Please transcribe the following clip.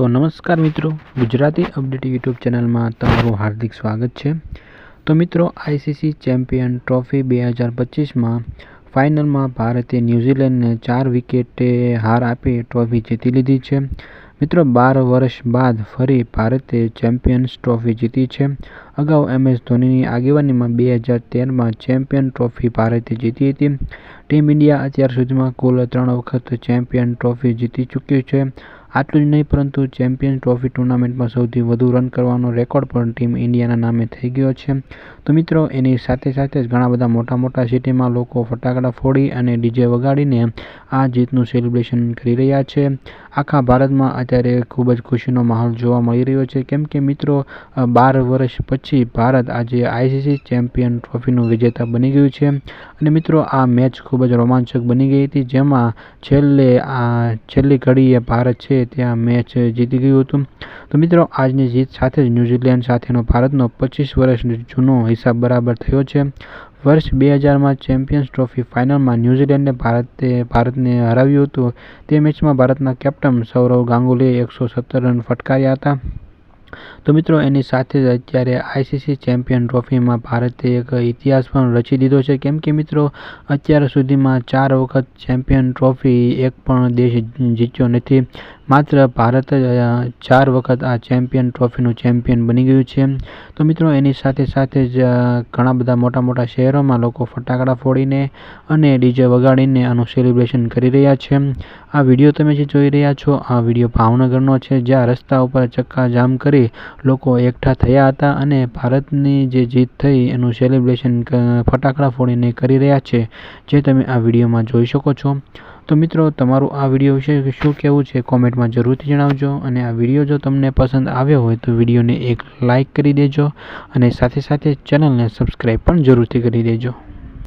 તો નમસ્કાર મિત્રો, ગુજરાતી અપડેટ યુટ્યુબ ચેનલમાં તમારું હાર્દિક સ્વાગત છે. તો મિત્રો, આઈસીસી ચેમ્પિયન ટ્રોફી બે હજાર પચીસમાં ફાઇનલમાં ભારતે ન્યૂઝીલેન્ડને ચાર વિકેટે હાર આપી ટ્રોફી જીતી લીધી છે. મિત્રો, બાર વર્ષ બાદ ફરી ભારતે ચેમ્પિયન્સ ટ્રોફી જીતી છે. અગાઉ એમ એસ ધોનીની આગેવાનીમાં બે હજાર તેરમાં ચેમ્પિયન ટ્રોફી ભારતે જીતી હતી. ટીમ ઇન્ડિયા અત્યાર સુધીમાં કુલ ત્રણ વખત ચેમ્પિયન ટ્રોફી જીતી ચૂક્યું છે. આટલું જ નહીં, પરંતુ ચેમ્પિયન્સ ટ્રોફી ટુર્નામેન્ટમાં સૌથી વધુ રન કરવાનો રેકોર્ડ પણ ટીમ ઇન્ડિયાના નામે થઈ ગયો છે. તો મિત્રો, એની સાથે સાથે જ ઘણા બધા મોટા મોટા સિટીમાં લોકો ફટાકડા ફોડી અને ડીજે વગાડીને આ જીતનું સેલિબ્રેશન કરી રહ્યા છે. આખા ભારતમાં અત્યારે ખૂબ જ ખુશીનો માહોલ જોવા મળી રહ્યો છે. કેમ કે મિત્રો બાર વર્ષ પછી ભારત આજે આઈસીસી ચેમ્પિયન ટ્રોફીનું વિજેતા બની ગયું છે. અને મિત્રો, આ મેચ ખૂબ જ રોમાંચક બની ગઈ હતી, જેમાં છેલ્લે, આ, છેલ્લી ઘડીએ ભારત છે ત્યાં મેચ જીતી ગયું હતું. તો મિત્રો, આજની જીત સાથે જ ન્યૂઝીલેન્ડ સાથેનો ભારતનો પચીસ વર્ષ જૂનો હિસાબ બરાબર થયો છે. વર્ષ બે હજારમાં ચેમ્પિયન્સ ટ્રોફી ફાઇનલમાં ન્યૂઝીલેન્ડે ભારતે, ભારતને હરાવ્યું હતું. તે મેચમાં ભારતના કેપ્ટન સૌરવ ગાંગુલીએ એકસો સત્તર રન ફટકાર્યા હતા. તો મિત્રો, એની સાથે જ અત્યારે આઈસીસી ચેમ્પિયન ટ્રોફીમાં ભારતે એક ઇતિહાસ પણ રચી દીધો છે. કેમ કે મિત્રો, અત્યાર સુધીમાં ચાર વખત ચેમ્પિયન ટ્રોફી એક પણ દેશ જીત્યો નથી. માત્ર ભારત જ ચાર વખત આ ચેમ્પિયન ટ્રોફીનું ચેમ્પિયન બની ગયું છે. તો મિત્રો, એની સાથે સાથે જ ઘણા બધા મોટા મોટા શહેરોમાં લોકો ફટાકડા ફોડીને અને ડીજે વગાડીને આનું સેલિબ્રેશન કરી રહ્યા છે. આ વીડિયો તમે જે જોઈ રહ્યા છો, આ વીડિયો ભાવનગરનો છે, જ્યાં રસ્તા ઉપર ચક્કા જામ કરી લોકો એકઠા થયા હતા અને ભારતની જે જીત થઈ એનું સેલિબ્રેશન ફટાકડા ફોડીને કરી રહ્યા છે, જે તમે આ વિડીયોમાં જોઈ શકો છો. તો મિત્રો, તમારું આ વીડિયો વિશે શું કહેવું છે કોમેન્ટમાં જરૂરથી જણાવજો અને આ વીડિયો જો તમને પસંદ આવ્યો હોય તો વિડીયોને એક લાઇક કરી દેજો અને સાથે સાથે ચેનલને સબસ્ક્રાઈબ પણ જરૂરથી કરી દેજો.